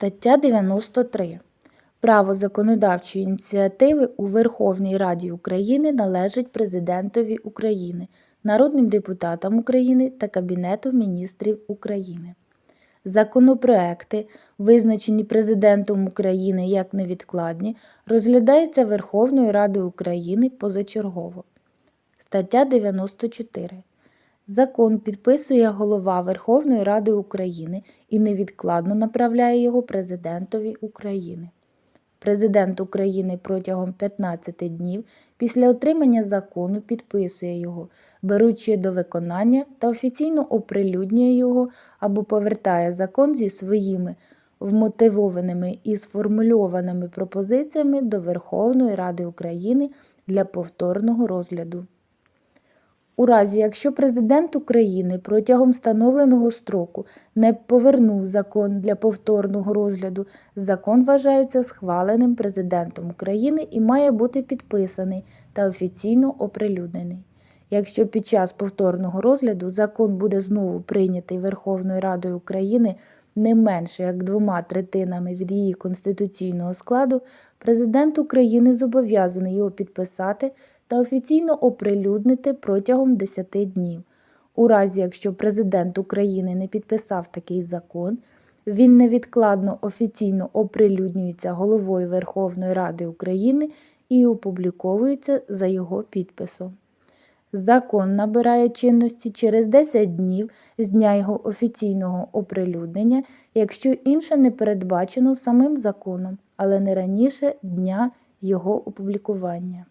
Стаття 93. Право законодавчої ініціативи у Верховній Раді України належить Президентові України, народним депутатам України та Кабінету міністрів України. Законопроекти, визначені Президентом України як невідкладні, розглядаються Верховною Радою України позачергово. Стаття 94. Закон підписує голова Верховної Ради України і невідкладно направляє його Президентові України. Президент України протягом 15 днів після отримання закону підписує його, беручи до виконання та офіційно оприлюднює його або повертає закон зі своїми вмотивованими і сформульованими пропозиціями до Верховної Ради України для повторного розгляду. У разі, якщо Президент України протягом встановленого строку не повернув закон для повторного розгляду, закон вважається схваленим Президентом України і має бути підписаний та офіційно оприлюднений. Якщо під час повторного розгляду закон буде знову прийнятий Верховною Радою України не менше як двома третинами від її конституційного складу, Президент України зобов'язаний його підписати та офіційно оприлюднити протягом 10 днів. У разі, якщо Президент України не підписав такий закон, він невідкладно офіційно оприлюднюється головою Верховної Ради України і опубліковується за його підписом. Закон набирає чинності через 10 днів з дня його офіційного оприлюднення, якщо інше не передбачено самим законом, але не раніше дня його опублікування.